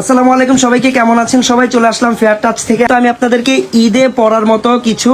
আসসালামু আলাইকুম, সবাইকে কেমন আছেন? সবাই চলে আসলাম ফেয়ার টাচ থেকে। তো আমি আপনাদেরকে ঈদে পরার মতো কিছু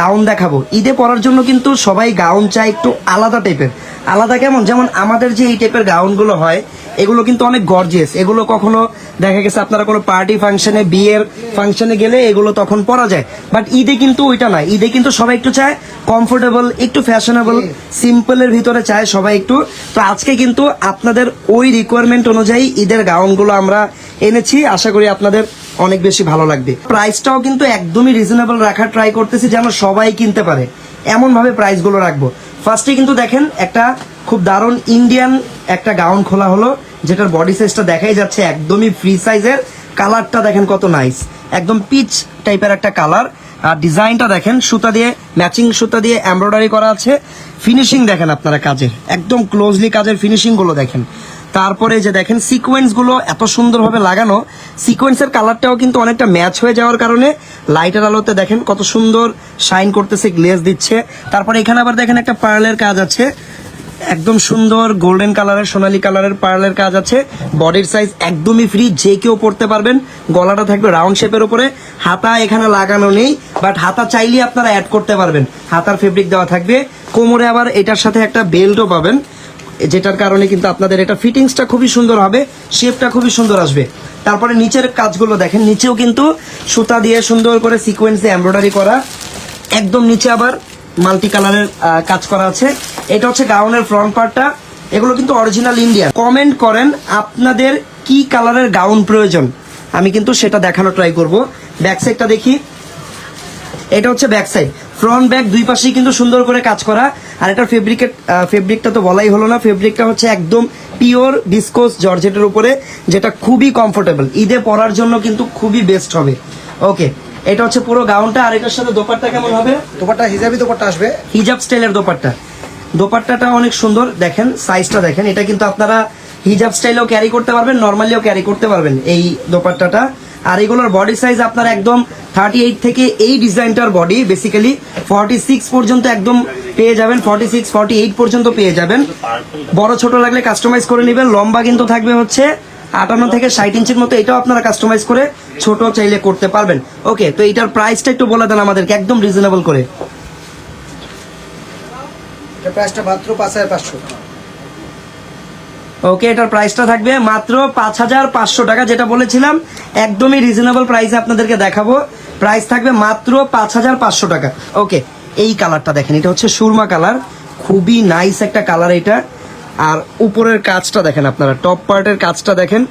গাউন দেখাবো। ঈদে পরার জন্য কিন্তু সবাই গাউন চায় একটু আলাদা টাইপের আলাদা কেমন? যেমন আমাদের যে এই টাইপের গাউনগুলো হয় এগুলো কিন্তু অনেক গর্জিয়াস এগুলো কখনো দেখা গেছে আপনারা কোনো পার্টি ফাংশনে বিয়ের ফাংশনে গেলে এগুলো তখন পরা যায়। বাট ঈদে কিন্তু ওইটা না ঈদে কিন্তু সবাই একটু চায় কমফোর্টেবল একটু ফ্যাশনেবল সিম্পলের ভিতরে চায় সবাই একটু। তো আজকে কিন্তু আপনাদের ওই রিকোয়ারমেন্ট অনুযায়ী ঈদের গাউনগুলো আমরা এনেছি। আশা করি আপনাদের অনেক বেশি ভালো লাগবে। প্রাইসটাও কিন্তু একদমই রিজনেবল রাখার ট্রাই করতেছি যেন সবাই কিনতে পারে। এমন ভাবে প্রাইসগুলো রাখব। ফার্স্টে কিন্তু দেখেন, একটা খুব দারুণ ইন্ডিয়ান একটা গাউন খোলা হলো, যেটার বডি সাইজটা দেখাই যাচ্ছে একদমই ফ্রি সাইজের কালারটা দেখেন কত নাইস একদম পিচ টাইপের একটা কালার আর ডিজাইনটা দেখেন, সুতা দিয়ে ম্যাচিং সুতা দিয়ে এমব্রয়ডারি করা আছে। ফিনিশিং দেখেন আপনারা কাজের। একদম ক্লোজলি কাজের ফিনিশিংগুলো দেখেন। তারপরে যে দেখেন সিকোয়েন্সগুলো এত সুন্দরভাবে লাগানো। সিকোয়েন্সের কালারটাও কিন্তু অনেকটা ম্যাচ হয়ে যাওয়ার কারণে লাইটের আলোতে দেখেন কত সুন্দর শাইন করতেছে গ্লেজ দিচ্ছে। তারপরে এখানে আবার দেখেন একটা পার্লের কাজ আছে। একদম সুন্দর গোল্ডেন কালারের সোনালী কালারের পার্লের কাজ আছে। বডির সাইজ একদমই ফ্রি যে কেউ পড়তে পারবেন। গলাটা থাকবে রাউন্ড শেপের উপরে। হাতা এখানে লাগানো নেই বাট হাতা চাইলে আপনারা অ্যাড করতে পারবেন। হাতার ফেব্রিক দেওয়া থাকবে। কোমরে আবার এটার সাথে একটা বেল্টও পাবেন। যেটার কারণে কিন্তু আপনাদের এটা ফিটিংসটা খুবই সুন্দর হবে, শেপটা খুবই সুন্দর আসবে। তারপরে নিচের কাজগুলো দেখেন, নিচেও কিন্তু সুতা দিয়ে সুন্দর করে সিকোয়েন্স এমব্রয়ডারি করা, একদম নিচে আবার মাল্টি কালারের কাজ করা আছে। এটা হচ্ছে গাউনের ফ্রন্ট পার্টটা এগুলো কিন্তু অরিজিনাল ইন্ডিয়া কমেন্ট করেন আপনাদের কি কালারের গাউন প্রয়োজন। আমি কিন্তু সেটা দেখানো ট্রাই করব। ব্যাক সাইডটা দেখি। এটা হচ্ছে ব্যাক সাইড ফ্রন্ট ব্যাক দুই পাশেই কিন্তু সুন্দর করে কাজ করা। আর এটার ফেব্রিকের ফেব্রিকটা তো বলাই হলো না। ফেব্রিকটা হচ্ছে একদম পিওর ডিসকোস জর্জেটের উপরে যেটা খুবই কমফোর্টেবল ঈদে পরার জন্য কিন্তু খুবই বেস্ট হবে। ওকে এটা হচ্ছে পুরো গাউনটা আর এটার সাথে দোপাট্টা কেমন হবে? দোপাট্টা হিজাবি দোপাট্টা আসবে। হিজাব স্টাইলের দোপাট্টা। দোপাট্টাটা অনেক সুন্দর। দেখেন সাইজটা দেখেন। এটা কিন্তু আপনারা হিজাব স্টাইলেও ক্যারি করতে পারবেন নর্মালিও ক্যারি করতে পারবেন এই দোপাট্টাটা। আর এগুলোর বডি সাইজ আপনার একদম থার্টি এইট থেকে এই ডিজাইনটার বডি বেসিক্যালি ফর্টি সিক্স পর্যন্ত একদম পেয়ে যাবেন ফর্টি সিক্স ফর্টি এইট পর্যন্ত পেয়ে যাবেন। বড়, ছোট লাগলে কাস্টমাইজ করে নেবেন, লম্বা কিন্তু থাকবে হচ্ছে আটান্ন থেকে ষাট ইঞ্চির মতো, এটাও আপনারা কাস্টমাইজ করে ছোট চাইলে করতে পারবেন। ওকে তো এটার প্রাইসটা একটু বলে দেন আমাদেরকে, একদম রিজনেবল করে। প্রাইসটা মাত্র পাঁচ হাজার পাঁচশো। ওকে, এটার প্রাইসটা থাকবে মাত্র পাঁচ হাজার পাঁচশো টাকা, যেটা বলেছিলাম, একদমই রিজনেবল প্রাইসে আপনাদেরকে দেখাবো। প্রাইস থাকবে মাত্র পাঁচ হাজার পাঁচশো টাকা। ওকে, এই কালারটা দেখেন, এটা হচ্ছে সুরমা কালার খুবই নাইস একটা কালার এটা। আর উপরের কাজটা দেখেন আপনারা টপ পার্টের কাজটা দেখেন,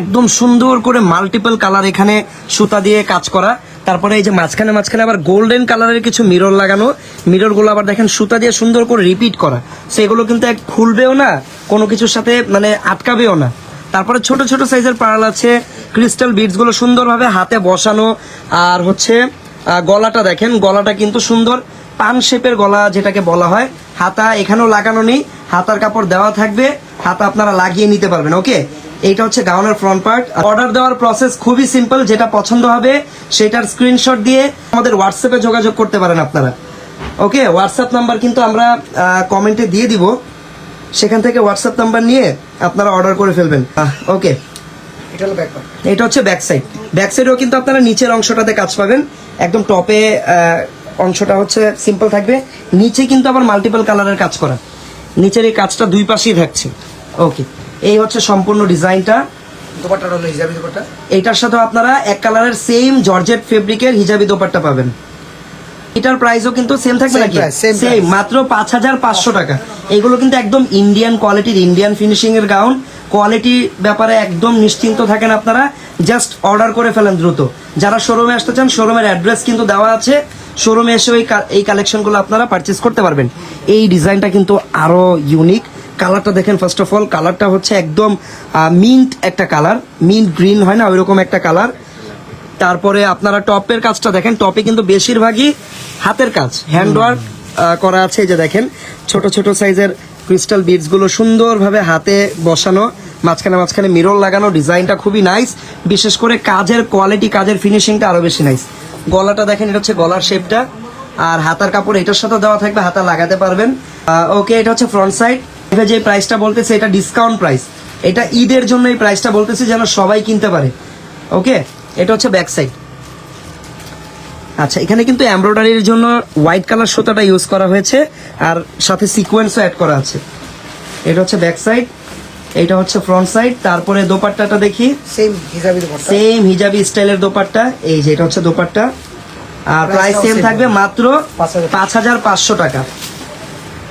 একদম সুন্দর করে মাল্টিপল কালার এখানে সুতা দিয়ে কাজ করা। তারপরে এই যে মাঝখানে মাঝখানে আবার গোল্ডেন কালারের কিছু মিরর লাগানো। মিররগুলো আবার দেখেন সুতা দিয়ে সুন্দর করে রিপিট করা। সেগুলো কিন্তু এক খুলবেও না, কোনো কিছুর সাথে মানে আটকাবেও না। তারপরে ছোট ছোট সাইজের পার্ল আছে ক্রিস্টাল বিডসগুলো সুন্দরভাবে হাতে বসানো। আর হচ্ছে গলাটা দেখেন, গলাটা কিন্তু সুন্দর। পান শেপের গলা যেটাকে বলা হয়। হাতা এখানেও লাগানো নেই, হাতার কাপড় দেওয়া থাকবে, হাতা আপনারা লাগিয়ে নিতে পারবেন ওকে এইটা হচ্ছে গাউনের ফ্রন্ট পার্ট অর্ডার দেওয়ার প্রসেস খুবই সিম্পল যেটা পছন্দ হবে সেটার স্ক্রিনশট দিয়ে আমাদের হোয়াটসঅ্যাপে যোগাযোগ করতে পারেন আপনারা। ওকে হোয়াটসঅ্যাপ নাম্বার কিন্তু আমরা কমেন্টে দিয়ে দিব। সেখান থেকে হোয়াটসঅ্যাপ নাম্বার নিয়ে আপনারা অর্ডার করে ফেলবেন। ওকে এটা হচ্ছে ব্যাক সাইড ব্যাক সাইডেও কিন্তু আপনারা নিচের অংশটাতে কাজ পাবেন। একদম টপে অংশটা হচ্ছে সিম্পল থাকবে। নিচে কিন্তু আবার মাল্টিপল কালারের কাজ করা। নিচের এই কাজটা দুই পাশেই থাকছে। ওকে এই হচ্ছে সম্পূর্ণ ডিজাইনটা। দোপাট্টাটা হলো হিজাবি দোপাট্টা? এটার সাথে আপনারা এক কালারের সেম জর্জেট ফেব্রিকের হিজাবি দোপাট্টা পাবেন। এটার প্রাইসও কিন্তু সেম থাকবে নাকি? সেম মাত্র পাঁচ হাজার পাঁচশো টাকা। এগুলো কিন্তু একদম ইন্ডিয়ান কোয়ালিটির ইন্ডিয়ান ফিনিশিং এর গাউন কোয়ালিটি ব্যাপারে একদম নিশ্চিন্ত থাকেন আপনারা। জাস্ট অর্ডার করে ফেলেন দ্রুত। যারা শোরুমে আসতে চান শোরুমের অ্যাড্রেস কিন্তু দেওয়া আছে। শোরুমে এসে এই কালেকশনগুলো আপনারা পারচেস করতে পারবেন। এই ডিজাইনটা কিন্তু আরও ইউনিক কালারটা দেখেন ফার্স্ট অফ অল কালারটা হচ্ছে একদম মিন্ট একটা কালার। মিন্ট গ্রিন হয় না, ওইরকম একটা কালার। তারপরে আপনারা টপের কাজটা দেখেন, টপে কিন্তু বেশিরভাগই হাতের কাজ হ্যান্ডওয়ার্ক করা আছে যে দেখেন। ছোট ছোট সাইজের ক্রিস্টাল বিডসগুলো সুন্দরভাবে হাতে বসানো, মাঝখানে মাঝখানে মিরর লাগানো, ডিজাইনটা খুবই নাইস বিশেষ করে কাজের কোয়ালিটি কাজের ফিনিশিংটা আরও বেশি নাইস গলাটা দেখেন, এটা হচ্ছে গলার শেপটা আর হাতার কাপড় এটার সাথে দেওয়া থাকবে, হাতা লাগাতে পারবেন। ওকে এটা হচ্ছে ফ্রন্ট সাইড যে প্রাইসটা বলতেছে এটা ডিসকাউন্ট প্রাইস এটা ঈদের জন্য এই প্রাইসটা বলতেছে যেন সবাই কিনতে পারে। ওকে এটা হচ্ছে ব্যাক সাইড আচ্ছা এখানে কিন্তু এমব্রয়ডারির জন্য হোয়াইট কালার সুতাটা ইউজ করা হয়েছে আর সাথে সিকোয়েন্সও অ্যাড করা আছে। এটা হচ্ছে ব্যাক সাইড এটা হচ্ছে ফ্রন্ট সাইড তারপরে দোপাট্টাটা দেখি। সেম হিজাবি দোপাট্টা। সেম হিজাবি স্টাইলের দোপাট্টা এই যে এটা হচ্ছে দোপাট্টা। আর প্রাইস সেম থাকবে। মাত্র 5,000 পাঁচ হাজার পাঁচশো টাকা।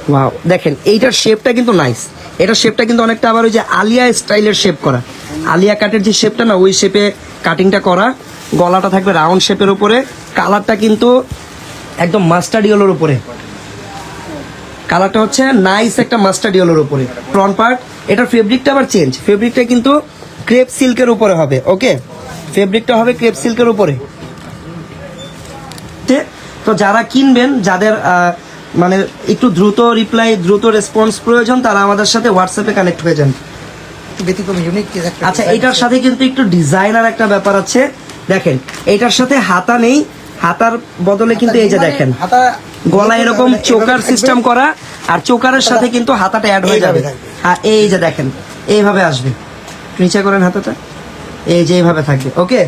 ওয়াও দেখেন, এইটার শেপটা কিন্তু নাইস এটার শেপটা কিন্তু অনেকটা আবার ওই যে আলিয়া স্টাইলের শেপ করা। আলিয়া কাটের যে শেপটা না, ওই শেপে কাটিংটা করা। গলাটা থাকবে রাউন্ড শেপের উপরে। কালারটা কিন্তু একদম মাস্টার্ড ইয়েলোর উপরে। কালারটা হচ্ছে নাইস একটা মাস্টার্ড ইয়েলোর উপরে। ফ্রন্ট পার্ট এটার ফেব্রিকটা আবার চেঞ্জ ফেব্রিকটা কিন্তু ক্রেপ সিল্কের উপরে হবে ওকে ফেব্রিকটা হবে ক্রেপ সিল্কের উপরে। তে- যারা কিনবেন, যাদের মানে একটু দ্রুত রিপ্লাই দ্রুত রেসপন্স প্রয়োজন তারা আমাদের সাথে হোয়াটসঅ্যাপে কানেক্ট হয়ে যান। ব্যতিক্রম ইউনিক আচ্ছা এটার সাথে কিন্তু একটু ডিজাইনার একটা ব্যাপার আছে। দেখেন এটার সাথে হাতা নেই হাতার বদলে কিন্তু এই যে দেখেন হাতা গলা এরকম চোকার সিস্টেম করা আর চোকারের সাথে কিন্তু হাতাটা অ্যাড হয়ে যাবে। আর এই যে দেখেন এইভাবে আসবে। নিচে করেন হাতাটা। এই যে এইভাবে থাকবে ওকে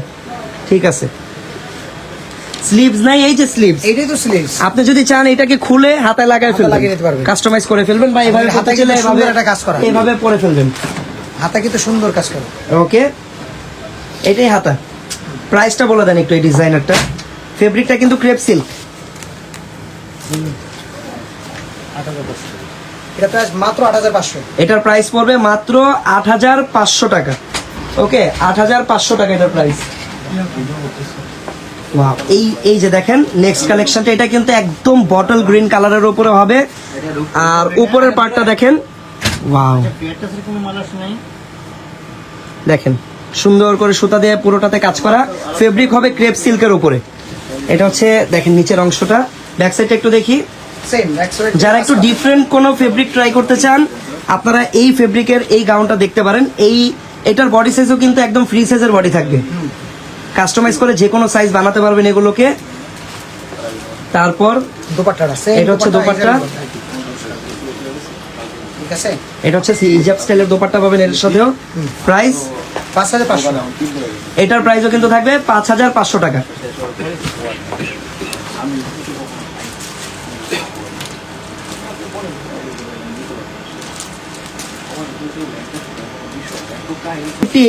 ঠিক আছে। স্লিভস নাই এই যে স্লিভস এইটাই তো স্লিভস আপনি যদি চান এটাকে খুলে হাতায় লাগাই ফেলবেন। লাগিয়ে নিতে পারবেন। কাস্টমাইজ করে ফেলবেন বা এভাবে হাতে চলে কিন্তু একটা কাজ করা। এভাবে পরে ফেলবেন। হাতা কিন্তু সুন্দর কাজ করে। ওকে এটাই হাতা। প্রাইসটা বলে দেন একটু এই ডিজাইনারটা ফেব্রিকটা কিন্তু ক্রেপ সিল্ক এটা প্রাইস মাত্র আট হাজার পাঁচশো। এটার প্রাইস পড়বে মাত্র আট হাজার পাঁচশো টাকা। ওকে আট হাজার পাঁচশো টাকা এটার প্রাইস ওয়াও এই এই যে দেখেন নেক্সট কালেকশনটা এটা কিন্তু একদম বটল গ্রিন কালারের উপরে হবে। আর উপরের পার্টটা দেখেন। ওয়াও দেখেন সুন্দর করে সুতা দিয়ে পুরোটাতে কাজ করা। ফেব্রিক হবে ক্রেপ সিল্কের উপরে। এটা হচ্ছে দেখেন নিচের অংশটা। ব্যাক সাইডটা একটু দেখি। যারা একটু ডিফারেন্ট কোনো ফেব্রিক ট্রাই করতে চান আপনারা এই ফেব্রিকের এই গাউনটা দেখতে পারেন। এই এটার বডি সাইজও কিন্তু একদম ফ্রি সাইজের বডি থাকবে। কাস্টমাইজ করে যে কোনো সাইজ বানাতে পারবেন এগুলোকে। তারপর দোপাট্টাটা সেম এটা হচ্ছে দোপাট্টা। ঠিক আছে? এটা হচ্ছে হিজাব স্টাইলের দোপাট্টা পাবেন এর সাথেও। প্রাইস পাঁচ হাজার পাঁচশো। এটার প্রাইসও কিন্তু থাকবে পাঁচ হাজার পাঁচশো টাকা।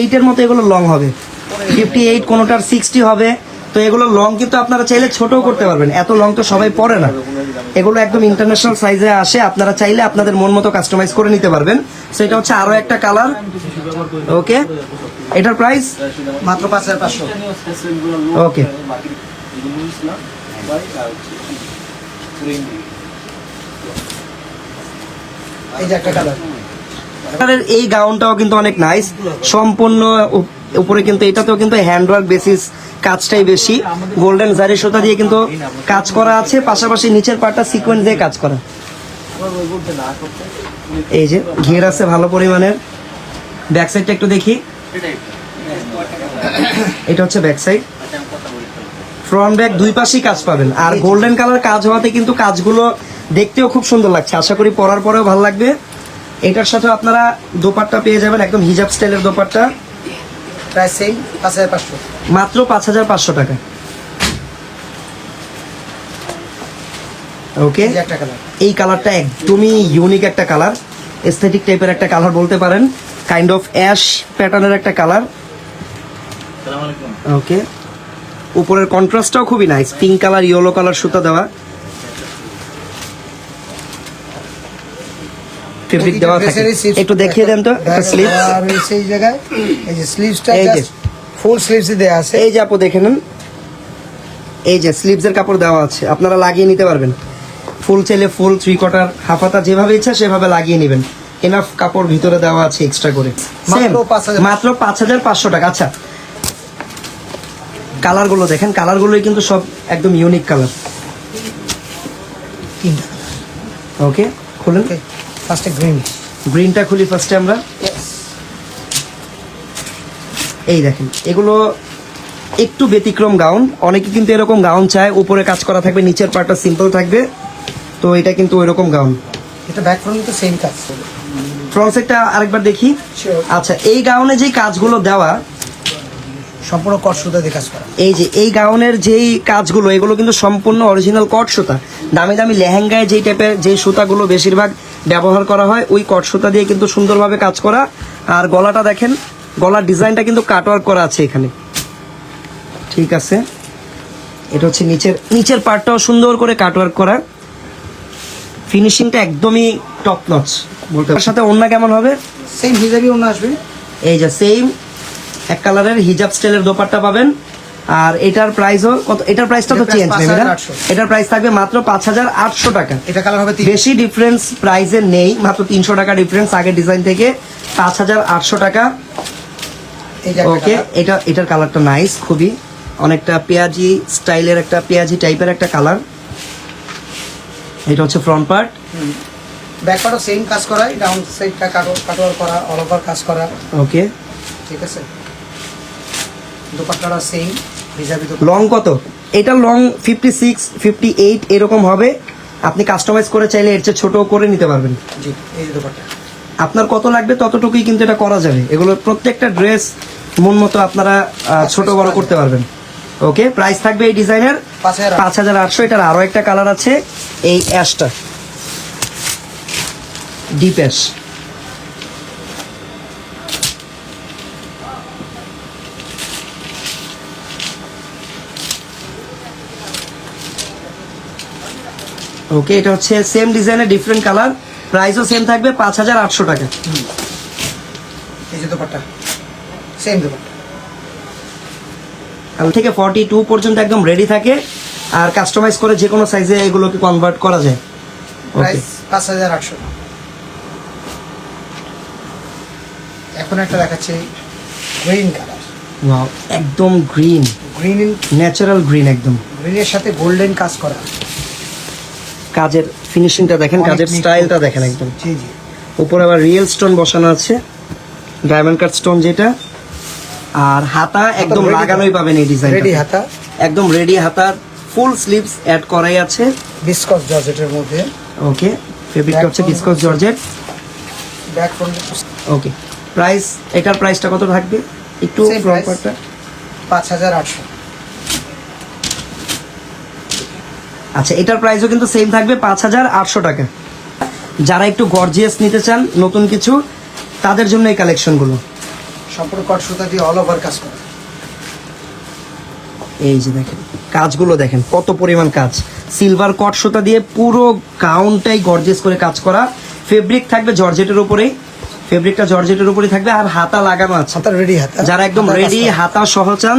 এইটের মতো এগুলো লং হবে। ফিফটি এইট কোনোটার সিক্সটি হবে। তো এগুলো লং কিন্তু আপনারা চাইলে ছোটও করতে পারবেন। এত লং তো সবাই পরে না। এগুলো একদম ইন্টারন্যাশনাল সাইজে আসে। আপনারা চাইলে আপনাদের মন মতো কাস্টমাইজ করে নিতে পারবেন। সেটা হচ্ছে আরও একটা কালার ওকে এটার প্রাইস মাত্র পাঁচ হাজার পাঁচশো। ওকে এই যে একটা কালার এই গাউনটাও কিন্তু অনেক নাইস সম্পূর্ণ উপরে কিন্তু এটাতেও কিন্তু হ্যান্ডওয়ার্ক বেসিস কাজটাই বেশি। গোল্ডেন জারি সুতা দিয়ে কিন্তু কাজ করা আছে, পাশাপাশি নিচের পাটটা সিকোয়েন্স দিয়ে কাজ করা। এই যে, ঘের আছে ভালো পরিমাণের। ব্যাক সাইডটা একটু দেখি। এটা হচ্ছে ব্যাক সাইড ফ্রন্ট ব্যাক দুই পাশেই কাজ পাবেন। আর গোল্ডেন কালার কাজ হওয়াতে কিন্তু কাজগুলো দেখতেও খুব সুন্দর লাগছে। আশা করি পরার পরেও ভালো লাগবে। এটার সাথে আপনারা দোপাট্টা পেয়ে যাবেন, একদম হিজাব স্টাইলের দোপাট্টা। প্রাইস সেম পাঁচ হাজার পাঁচশো। মাত্র পাঁচ হাজার পাঁচশো টাকা। ওকে একটা কালার এই কালারটা একদমই ইউনিক একটা কালার এস্থেটিক টাইপের একটা কালার বলতে পারেন। কাইন্ড অফ অ্যাশ প্যাটার্নের একটা কালার ওকে উপরের কন্ট্রাস্টটাও খুবই nice pink colour yellow colour সুতা দেওয়া। ফেব্রিক দেওয়া থাকে। একটু দেখিয়ে দেন তো একটা স্লিপ এই জায়গায় এই যে স্লিভসটা এই যে। ফুল স্লিভস দেওয়া আছে। এই যে আপু দেখে নেন। এই যে স্লিভসের কাপড় দেওয়া আছে। আপনারা লাগিয়ে নিতে পারবেন। ফুল চাইলে ফুল থ্রি কোয়ার্টার হাফাতা যেভাবে ইচ্ছা সেভাবে লাগিয়ে নেবেন। এনাফ কাপড় ভিতরে দেওয়া আছে এক্সট্রা করে। মাত্র Same, 5,000 মাত্র পাঁচ হাজার পাঁচশো টাকা। আচ্ছা। কালারগুলো দেখেন। কালারগুলোই কিন্তু সব একদম ইউনিক কালার ওকে খুলেন। ফার্স্টে গ্রিন গ্রিনটা খুলি ফার্স্টে আমরা। এই দেখেন এগুলো একটু ব্যতিক্রম গাউন। অনেকে কিন্তু এরকম গাউন চায় উপরে কাজ করা থাকবে নিচের পার্টটা সিম্পল থাকবে। তো এটা কিন্তু ওইরকম গাউন। এটা ব্যাক ফ্রন্ট তো সেম কাজ ফ্রন্ট সাইডটা আরেকবার দেখি। আচ্ছা এই গাউনে যে কাজগুলো দেওয়া সম্পূর্ণ কট সুতা দিয়ে কাজ করা। এই যে এই গাউনের যেই কাজগুলো এগুলো কিন্তু সম্পূর্ণ অরিজিনাল কট সুতা। দামি দামি লেহেঙ্গায় যেই টাইপের যে সুতাগুলো বেশিরভাগ ব্যবহার করা হয়। ওই কট সুতা দিয়ে কিন্তু সুন্দরভাবে কাজ করা। আর গলাটা দেখেন গলার ডিজাইনটা কিন্তু কাটওয়ার্ক করা আছে এখানে। ঠিক আছে? এটা হচ্ছে নিচের নিচের পার্টটাও সুন্দর করে কাটওয়ার্ক করা। ফিনিশিংটা একদমই টপ নচ বলতে সাথে অন্য কেমন হবে? সেম হিজাবি অন্য আসবে। এই যে সেম এক কালারের হিজাব স্টাইলের দোপাট্টা পাবেন। আর এটার প্রাইসও কত এটার প্রাইসটা তো চেঞ্জ নেই না? 5,800 এটার প্রাইস থাকবে মাত্র পাঁচ হাজার আটশো টাকা। এটা কালার হবে বেশি ডিফারেন্স প্রাইসে নেই মাত্র তিনশো টাকা ডিফারেন্স আগের ডিজাইন থেকে পাঁচ হাজার আটশো টাকা। ওকে এটা এটার কালারটা নাইস খুবই। অনেকটা পেঁয়াজি স্টাইলের একটা পেঁয়াজি টাইপের একটা কালার এটা হচ্ছে ফ্রন্ট পার্ট ব্যাক পার্টও সেম কাজ করা ডাউন সাইডটা কাটো কাটোয়ার করা অল ওভার কাজ করা। ওকে ঠিক আছে? দোপাট্টাটা সেম লং কত? এটা long fifty six fifty eight এরকম হবে। আপনি কাস্টমাইজ করে চাইলে এর চেয়ে ছোট করে নিতে পারবেন। জি এই দোপাট্টা। আপনার কত লাগবে ততটুকুই কিন্তু এটা করা যাবে। এগুলো প্রত্যেকটা ড্রেস মন মতো আপনারা ছোট বড় করতে পারবেন। ওকে প্রাইস থাকবে এই ডিজাইনের পাঁচ হাজার পাঁচ হাজার আটশো। এটার আরও একটা কালার আছে এই অ্যাশটা ডিপ অ্যাশ ওকে এটা হচ্ছে সেম ডিজাইনের ডিফারেন্ট কালার প্রাইসও সেম থাকবে পাঁচ হাজার আটশো টাকা। এই যে দোপাট্টা। সেম দোপাট্টা। এল থেকে ফর্টি টু পর্যন্ত একদম রেডি থাকে। আর কাস্টমাইজ করে যে কোনো সাইজে এগুলোকে কনভার্ট করা যায়। প্রাইস পাঁচ হাজার আটশো। এখন একটা দেখাচ্ছে গ্রিন কালার ওয়াও একদম গ্রিন গ্রিন ন্যাচারাল গ্রিন একদম। গ্রিনের সাথে গোল্ডেন কাজ করা। কাজের ফিনিশিংটা দেখেন কাজের স্টাইলটা দেখেন একদম। জি জি। উপরে আবার রিয়েল স্টোন বসানো আছে ডায়মন্ড কাট স্টোন যেটা। আর হাতা একদম লাগানোই পাবেন এই ডিজাইন রেডি হাতা? একদম রেডি হাতার ফুল স্লিভস অ্যাড করাই আছে। বিস্কস জর্জেটের মধ্যে। ওকে ফেব্রিকটা হচ্ছে viscose georgette back okay price এটার প্রাইসটা কত থাকবে? একটু ফ্রন্ট পাঁচ হাজার আটশো। আচ্ছা এটার প্রাইসও কিন্তু সেম থাকবে পাঁচ হাজার আটশো টাকা। যারা একটু গর্জিয়াস নিতে চান নতুন কিছু তাদের জন্য এই কালেকশনগুলো সম্পূর্ণ কট সুতা দিয়ে অল ওভার কাজ করা। এই যে দেখেন কাজগুলো দেখেন কত পরিমাণ কাজ। সিলভার কট সুতা দিয়ে পুরো গাউনটাই গর্জিয়াস করে কাজ করা। ফেব্রিক থাকবে জর্জেটের উপরেই। ফেব্রিকটা জর্জেটের উপরেই থাকবে আর হাতা লাগানো আছে। হাতা রেডি হাতা। যারা একদম রেডি হাতা সহ চান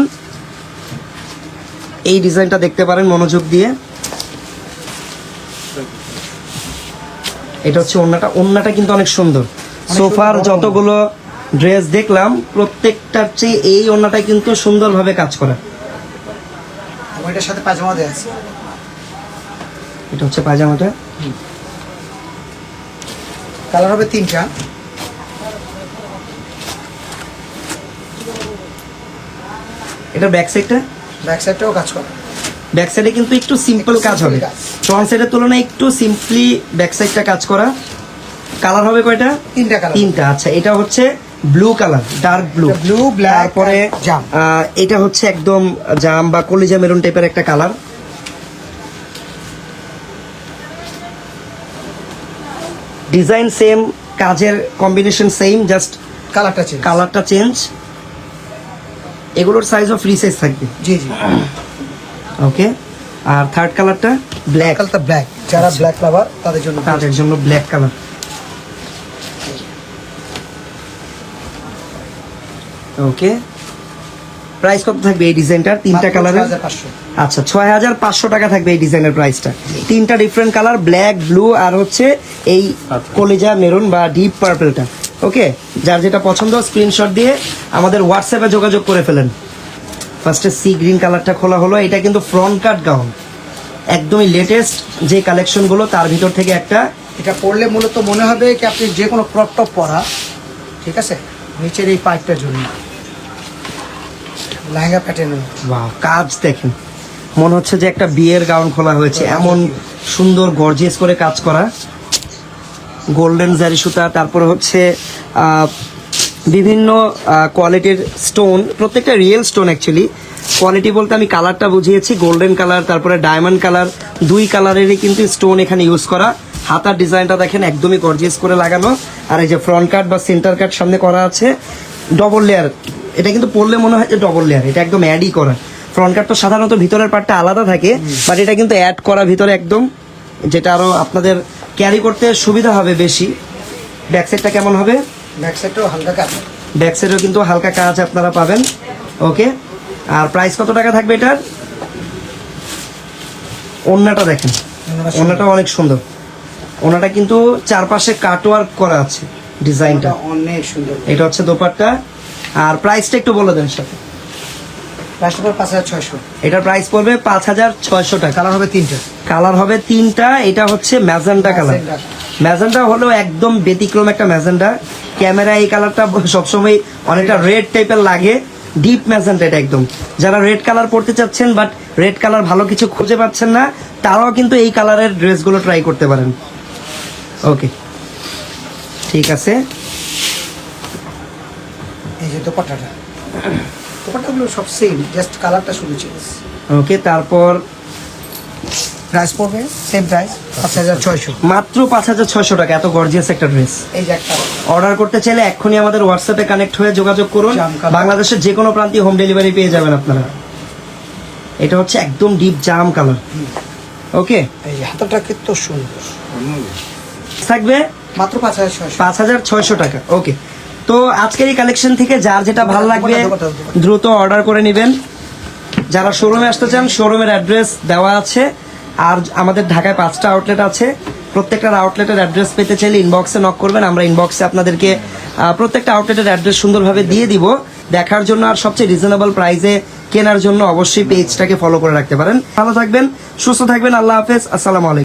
এই ডিজাইনটা দেখতে পারেন মনোযোগ দিয়ে। এটা হচ্ছে ওন্নাটা ওন্নাটা কিন্তু অনেক সুন্দর। সোফার যতগুলো ড্রেস দেখলাম প্রত্যেকটার চেয়ে এই ওন্নাটাই কিন্তু সুন্দরভাবে কাজ করা। এটার সাথে পাজামা দেওয়া আছে। এটা হচ্ছে পায়জামাটা কালার হবে তিনটা। এটা ব্যাক সাইডটা ব্যাক সাইডটাও কাজ করা। ব্যাক সাইডে কিন্তু একটু সিম্পল কাজ হবে। ফ্রন্ট সাইডের তুলনায় একটু সিম্পলি ব্যাক সাইডটা কাজ করা। কালার হবে কয়টা? তিনটা কালার তিনটা আচ্ছা এটা হচ্ছে blue colour dark blue blue black তারপরে জাম। এটা হচ্ছে একদম জাম বা কলিজা মেরুন টাইপের একটা কালার ডিজাইন সেম কাজের কম্বিনেশন সেম জাস্ট কালারটা চেঞ্জ কালারটা চেঞ্জ এগুলোর সাইজও ফ্রি সাইজ থাকবে। জি জি। ওকে আর থার্ড কালারটা ব্ল্যাক কালারটা ব্ল্যাক যারা ব্ল্যাক লাভার তাদের জন্য তাদের জন্য ব্ল্যাক কালার ওকে প্রাইস কত থাকবে এই ডিজাইনটার তিনটা কালারের আচ্ছা ছয় হাজার পাঁচশো টাকা থাকবে এই ডিজাইনের প্রাইসটা তিনটা ডিফারেন্ট কালার ব্ল্যাক ব্লু আর হচ্ছে এই কলিজা মেরুন বা ডিপ পার্পেলটা ওকে যার যেটা পছন্দ স্ক্রিনশট দিয়ে আমাদের হোয়াটসঅ্যাপে যোগাযোগ করে ফেলেন। ফার্স্টে সি গ্রিন কালারটা খোলা হলো। এটা কিন্তু ফ্রন্ট কাট গাউন একদমই লেটেস্ট যে কালেকশনগুলো তার ভিতর থেকে একটা এটা পরলে মূলত মনে হবে কি আপনি যে কোনো ক্রপ টপ পরা ঠিক আছে? নিচের এই পাইপটার জন্য। লেহেঙ্গা প্যাটার্ন কাজ দেখেন। মনে হচ্ছে যে একটা বিয়ের গাউন খোলা হয়েছে। এমন সুন্দর গর্জিয়াস করে কাজ করা। গোল্ডেন জারি সুতা তারপরে হচ্ছে বিভিন্ন কোয়ালিটির স্টোন প্রত্যেকটা রিয়েল স্টোন অ্যাকচুয়ালি কোয়ালিটি বলতে আমি কালারটা বুঝিয়েছি গোল্ডেন কালার তারপরে ডায়মন্ড কালার দুই কালারেরই কিন্তু স্টোন এখানে ইউজ করা। হাতার ডিজাইনটা দেখেন একদমই গর্জিয়াস করে লাগানো। আর এই যে ফ্রন্ট কাট বা সেন্টার কাট সামনে করা আছে ডবল লেয়ার এটা কিন্তু পড়লে মনে হয় যে ডবল লেয়ার এটা একদম অ্যাডই করা। ফ্রন্ট কাট তো সাধারণত ভিতরের পার্টটা আলাদা থাকে বাট এটা কিন্তু অ্যাড করা ভিতরে একদম যেটা আরও আপনাদের ক্যারি করতে সুবিধা হবে বেশি। ব্যাক সাইডটা কেমন হবে? ব্যাক সাইডটাও হালকা কাজ ব্যাক সাইডেও কিন্তু হালকা কাজ আপনারা পাবেন। ওকে আর প্রাইস কত টাকা থাকবে এটার? ওন্নাটা দেখেন। ওন্নাটা অনেক সুন্দর। ওনাটা কিন্তু চারপাশে কাটওয়ার্ক করা আছে ডিজাইনটা অনেক সুন্দর। এটা হচ্ছে দোপাট্টা। আর প্রাইসটা একটু বলে দেন সাথে এটার প্রাইস পড়বে পাঁচ হাজার ছয়শো টাকা। কালার হবে তিনটা। কালার হবে তিনটা। এটা হচ্ছে ম্যাজেন্টা কালার ম্যাজেন্টা হলো একদম ব্যতিক্রম একটা ম্যাজেন্টা। ক্যামেরা এই কালারটা সবসময় অনেকটা রেড টাইপের লাগে। ডিপ ম্যাজেন্টেড এটা একদম। যারা রেড কালার পরতে চাচ্ছেন বাট রেড কালার ভালো কিছু খুঁজে পাচ্ছেন না তারাও কিন্তু এই কালারের ড্রেসগুলো ট্রাই করতে পারেন। ওকে ঠিক আছে। এই যে দোপাট্টাটা। দোপাট্টাগুলো সব সেম জাস্ট কালারটা শুধু চেঞ্জ ওকে তারপর প্রাইস পড়বে সেম প্রাইস পাঁচ হাজার ছয়শো। মাত্র পাঁচ হাজার ছয়শো টাকা এত গর্জিয়াস একটা ড্রেস এই যে একটা। অর্ডার করতে চাইলে এক্ষুনি আমাদের হোয়াটসঅ্যাপে কানেক্ট হয়ে যোগাযোগ করুন। বাংলাদেশের যে কোনো প্রান্তে হোম ডেলিভারি পেয়ে যাবেন আপনারা। এটা হচ্ছে একদম ডিপ জাম কালার। ওকে এই হাতাটা কিন্তু সুন্দর। থাকবে মাত্র পাঁচ হাজার ছয়শো। পাঁচ হাজার ছয়শো টাকা। ওকে তো আজকের এই কালেকশন থেকে যার যেটা ভালো লাগবে। দ্রুত অর্ডার করে নেবেন। যারা শোরুমে আসতে চান শোরুমের অ্যাড্রেস দেওয়া আছে। আর আমাদের ঢাকায় পাঁচটা আউটলেট আছে। প্রত্যেকটা আউটলেটের অ্যাড্রেস পেতে চাইলে ইনবক্সে নক করবেন। আমরা ইনবক্সে আপনাদেরকে প্রত্যেকটা আউটলেটের অ্যাড্রেস সুন্দরভাবে দিয়ে দিব। দেখার জন্য আর সবচেয়ে রিজনেবল প্রাইসে কেনার জন্য অবশ্যই পেজটাকে ফলো করে রাখতে পারেন। ভালো থাকবেন, সুস্থ থাকবেন, আল্লাহ হাফেজ, আসসালামু আলাইকুম।